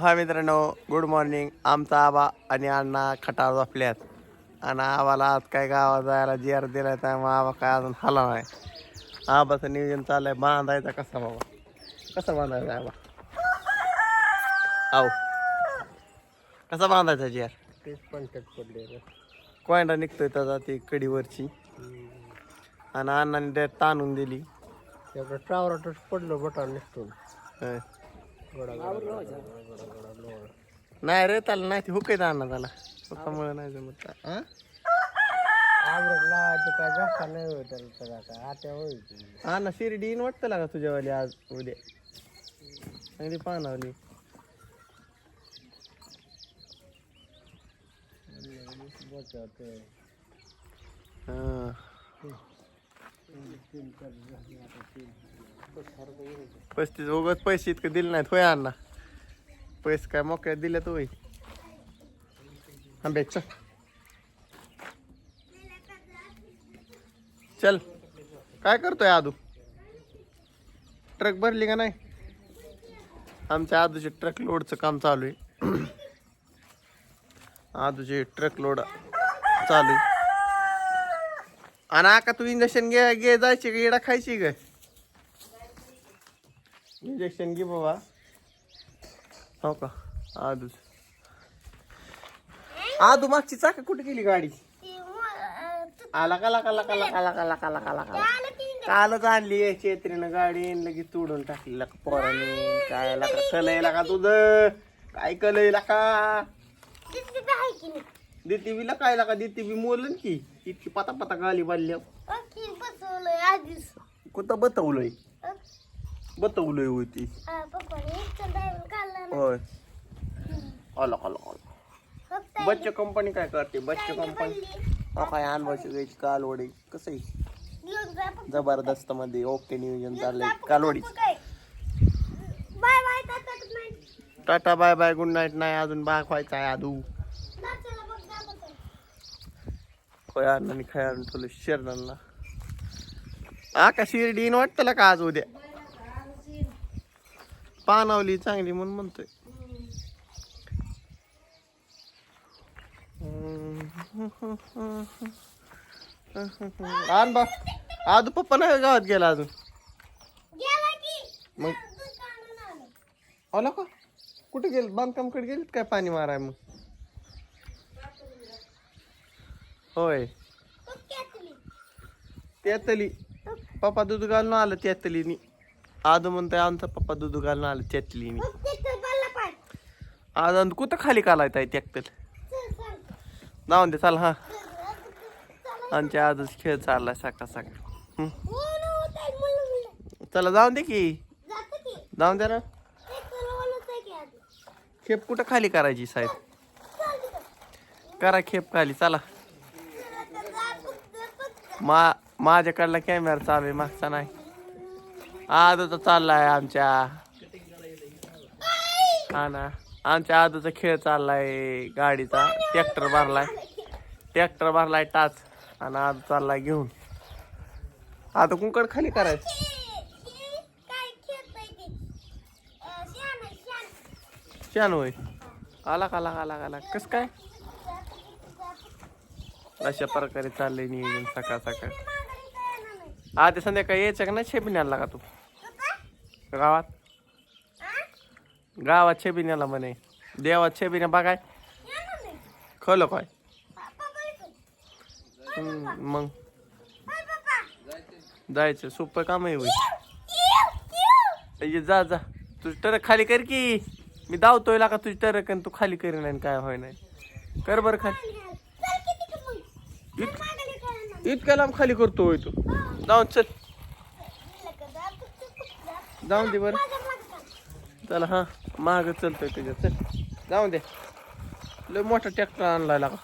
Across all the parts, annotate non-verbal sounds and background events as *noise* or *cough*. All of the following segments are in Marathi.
हा मित्रांनो गुड मॉर्निंग आमचा आबा आणि अण्णा खटावर झोपल्यात. आणि आबाला आज काय गावात जायला जिअर दिलाय त्यामुळे आबा काय अजून हाला नाही. आबाचं नियोजन चाललंय. बांधायचा कसा बाबा? कसा बांधायचा आबा? आहो कसा बांधायचा जिअर तेच पंचायत पडले कोयंडा निघतोय त्याचा ती कडीवरची आणि अण्णाने ते ताणून दिली. एवढं टावराटच पडलं बटान निघतो नाही रे त्याला नाही ते हुकयत अण्णा त्याला त्यामुळे नाही जमत हा? आवरत काय जास्त नाही होत त्याला सगळं आत्या आता होईल हा ना शिर्डी येईन वाटतं लागा तुझ्यावाली आज उद्या चांगली पाहणावली हा. पस्तीस उगत पैसे इतकं दिले नाहीत होय अण्णा. पैसे काय मोकळ्यात दिल्यात होय. आंबे चल. चल. काय करतोय आदू? ट्रक भरली का नाही? आमच्या आदूचे ट्रक लोडचं काम चालू आहे. आदूचे ट्रक लोड चालू आहे. आणि आका तू इंजेक्शन घे घे जायची का इडा खायची ग इंजेक्शन घे बाबा हो का आदूच आदू मागची चाक कुठे गेली गाडी? आला का लाका लाका लाका लाका लाका लाका लाका कालच आणली आहे चेत्रीनं गाडी लगेच तोडून टाकली. लका पोराने. काय लका कलय का तुझं. काय कलय का देती बीला काय लाका देती बी मोलन की. इतकी पता पता गाली बांधल्या कुठं बतवलंय बतवलंय होती होय. आला आला आला. बच्चे कंपनी काय करते? बच्चे कंपनी हो काय अनबाची घ्यायची? कालवडी. कसं आहे? जबरदस्त मध्ये ओके नियोजन चाललंय. कालवडी बाय बाय तात्या tata bye bye. Good night नाही. अजून बाग व्हायचा आहे होय अण्णांनी खायला ठेवलं शर्णांना. हा का शिर्डी वाटतं का आज उद्या? पानावली चांगली म्हणून म्हणतोय. आण बा. आदू पप्पा नाही गावात गेला अजून? मग. आला का कुठे गेले? बांधकामकडे गेलेत काय पाणी माराय मग? होय. त्यातली पप्पा दूध घालून आलं त्यातलीनी आदू म्हणतोय आमचा पप्पा दूध घालून आलं पाय. आज आणि कुठं खाली कालायत आहे त्यातल चल. जाऊन दे चल हा. आमच्या आजच खेळ चाललाय सकाळ सकाळ हं. मुलं. चला जाऊन दे की. जाऊन दे ना. खेप कुठं खाली करायची साहेब. करा खेप खाली चला. मा माझ्याकडला कॅमेरा चालू आहे मागचा नाही आदूचा चाललाय आमच्या. हा ना. आमच्या आदूचा खेळ चाललाय गाडीचा. ट्रॅक्टर भरलाय. ट्रॅक्टर भरलाय टाच. आणि आदू चाललाय घेऊन. आता कुंकड खाली करायचं. शान छान होय. आला का आला का आला कस काय? अशा प्रकारे चाललंय नियोजन सकाळ सकाळ. आधी आता संध्याकाळी यायचं का नाही? छेबिन्याला का तू. गावात? गावात छेबिन्याला म्हणे देवात छेबिन्या बघाय. खलं काय मग. जायचं सोपं काम आहे. ये जा जा तुझी टरक खाली कर की मी धावतोय का तुझी टरक आणि तू खाली करी नाही काय होय नाही कर बरं खाली. इतक्या लांब खाली करतोय तू जाऊन चल म्हणलं का जा, फक्त- फक्त जा. जाऊन दे बरं मागं चाल. हा महाग चलतोय तुझ्या चल जाऊन दे लय मोठा ट्रॅक्टर मग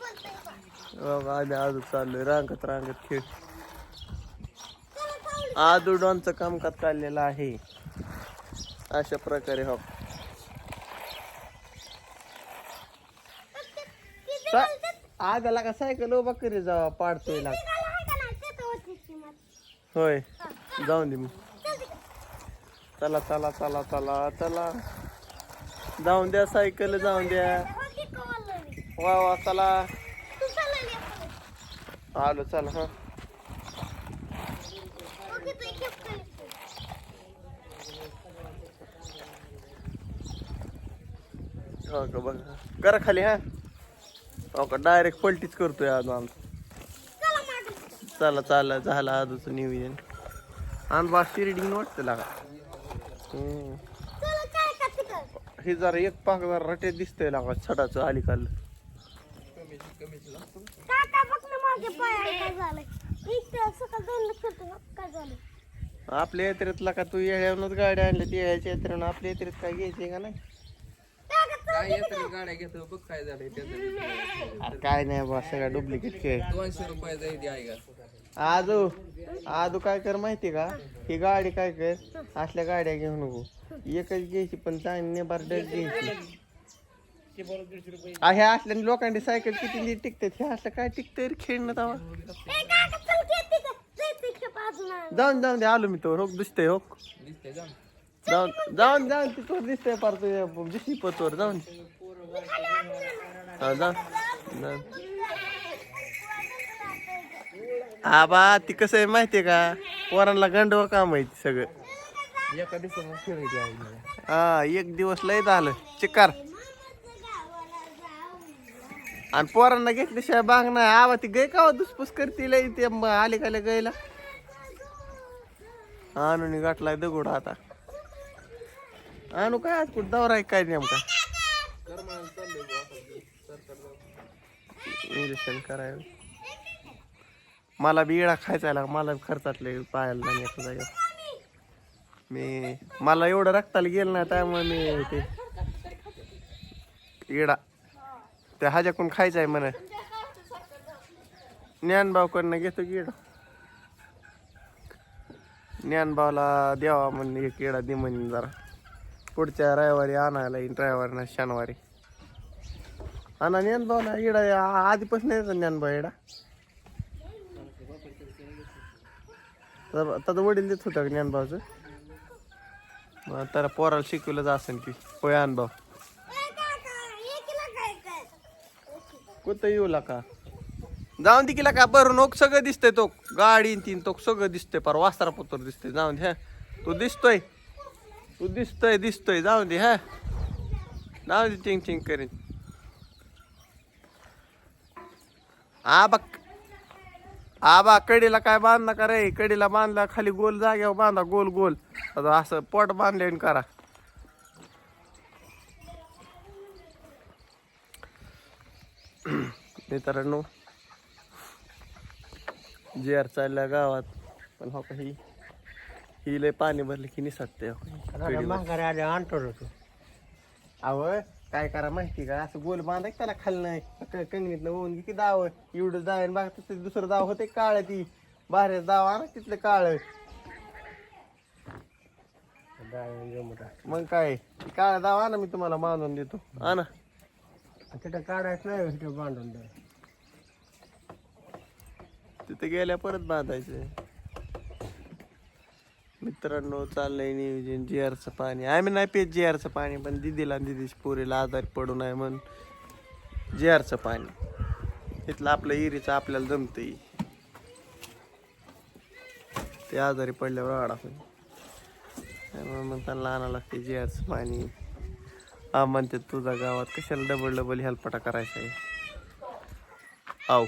बोलतोय बा. आधी आजू चाललोय रांगत रांगत खेळ. आदू डॉनचं कामकाज चाललेलं आहे अशा प्रकारे हो? आज आला का सायकल उभा करी जावा पाडतोय लाग मग. होय. जाऊन दे मग चला चला चला चला चला. जाऊन द्या सायकल जाऊन द्या. वा वा चला. आलो चला हा. हो का बघा. करा खाली हा. हो का डायरेक्ट पलटीच करतोय आज आमचं चला चला झाला झालं आजचं नियोजन. आणि बा शिर्डिंग वाटतं लागा? हे जरा एक पाक जरा रटे दिसतंय लागा छडाचं अलीकाल झालं? आपल्या यात्रेतला का तू येळ्यावरच गाड्या आणल्या ती येळ्याच्या यात्रेनं आपल्या यात्रेत काय घ्यायचे का नाही गाड्या घेतो बघ काय अरे काय नाही बा सगळा डुप्लिकेट खेळ दोनशे रुपयाचा का आजू आजू काय कर माहिती का? ही गाडी काय कर? असल्या गाड्या घेऊ नको. एकच घ्यायची पण चांगली नेबार डग घ्यायची. ह्या असल्या लोकांनी सायकल किती टिकते ह्या असल्या काय टिकते रे खेळणं तवा. जाऊन जाऊन दे आलो मी तो. रोग दिसतंय हो जाऊन. जाऊन जाऊन तिथवर दिसतंय पार तुझ्या दिसली पतवर. जाऊन. हा, जाऊन जाऊन आबा ती कसं आहे माहितीये का? पोरांना गंडवा काम आहे सगळं. एका. हा एक दिवस लय झालं. चिकार. आणि पोरांना घेतल्याशिवाय बाग नाही. आवा ती गय का दुसपूस करते लय. ते आले का गयला? आणून गाठलाय दगड आता. आणू काय आज कुठं दौरा आहे काय नेमका. इंजेक्शन करायला. मला बी इडा खायचा मला खर्चातले पाहायला नाही एका जागेवर मी मला एवढं रक्ताला गेलं ना त्यामुळे मी ते इडा त्या ह्याच्याकडून खायचं आहे म्हणे. ज्ञानभावकडनं घेतो की इडा ज्ञानभावला द्यावा म्हणून एक इडा दे म्हणून जरा. पुढच्या रविवारी आणायला येईन रविवारी शनिवारी. आणा ज्ञानभावला इडा आधीपासून यायचा ज्ञानभाव इडा त्याचा वडील देत होता का ज्ञानभावचं मग त्याला पोराला शिकवलंच असेल की. होय अनुभव कुठं येऊ का जाऊन तिकीला का बरं नोक सगळं दिसतंय तो. गाडी तीन तो सगळं दिसतंय. पर वासरा पोतर दिसतंय. जाऊन दे हा. तू दिसतोय. तू दिसतोय दिसतोय. जाऊन दे हा. जाऊन दे चिंग चिंग करीन आबा आबा कडीला काय बांध नका रे? कडीला बांधला खाली गोल जाग्यावर बांधा गोल गोल. असं पोट बांधले करा. मित्रांनो जेर चालल्या गावात. पण हो काही ही लय पाणी भरलं की निसटते हो राजा आले आणतो आवय तू. काय करा माहिती का? असं गोल बांधा त्याला खाल नाही. कंगणीत होऊन किती दाव. एवढं दाव बघा तिथं दुसरं दाव होते काळ ती. बाहेर दाव आणा तिथलं काळ. मग काय? काळ दाव आणा मी तुम्हाला बांधून देतो. आणा. तिथं काढायचं नाही तिथं बांधून द्या. तिथे गेल्या परत बांधायचं. मित्रांनो चाललंय नियोजन जिआरचं पाणी. आम्ही नाही पेत जी आरचं पाणी पण दिदीला दिदी पोरीला आजारी पडू नये म्हणून जिआरचं पाणी. इथलं आपलं इरीचं आपल्याला जमतंय. ते आजारी पडल्यावर आडा होईल. त्यामुळे मग त्यांना आणावं लागते जिआरचं पाणी. हा म्हणते तुझ्या गावात कशाला डबल डबल हेल्पटा करायचा आहे? आव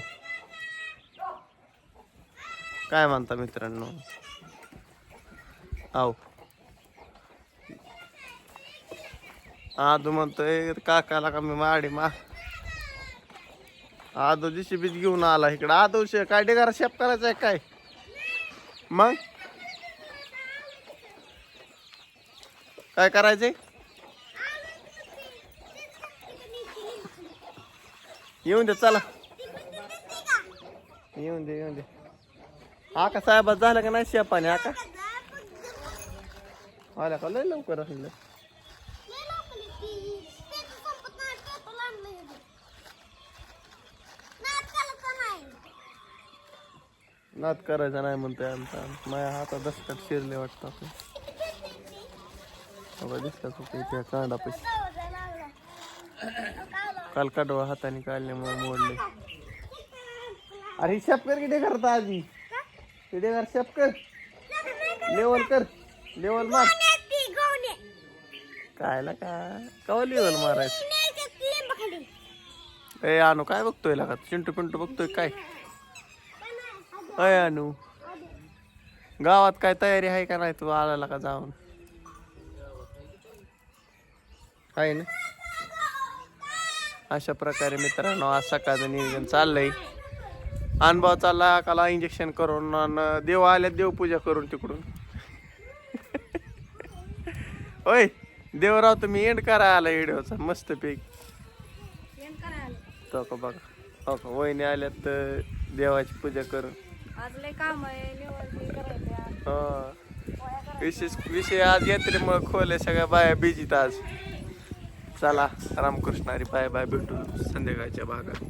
काय म्हणता मित्रांनो? आव. आदू म्हणतोय काकाला का मी माडी मा आदू जीसीबीत घेऊन आला इकडं. आदू शे काय डेगारा शेप करायचा आहे काय? मग? काय करायचंय? येऊन दे चला. येऊन दे येऊन दे. आका साहेबात झालं का नाही शेपाने आका? आल्या का लय लवकर असलं नाद करायचा नाही म्हणतोय आमचा माझ्या हातात दसकट शिरले वाटतं आपण बाबा दिसला कुठे त्या कांडापाशी कावळा लागला कावळा काल कडवा हाताने काढल्यामुळे मोडले अरे ही शेपकर किती करता आधी किती कर शेपकर लेवल कर लेवल मार ती गवणे कायला का कवा लेवल मारायचं. ए आणू काय बघतोय का? चिंटू पिंटू बघतोय काय? अय अनु. गावात काय तयारी आहे का नाही तू आला का जाऊन? आहे ना? अशा प्रकारे मित्रांनो आज सकाळचं नियोजन चाललंय. अनुभव चालला काला इंजेक्शन करून देव आल्या देवपूजा करून तिकडून. *laughs* होय देवराव तुम्ही एंड करा आला व्हिडिओचा मस्त पैकी. तो का बघा हो का वहिनी आल्यात तर देवाची पूजा करून. आज लय काम आहे निवड करायचं हा. विशेष विषय आज यात्रेमुळे खोले सगळ्या बाया बिजीत आज. चला रामकृष्ण हरी बाय बाय भेटू संध्याकाळच्या भागात.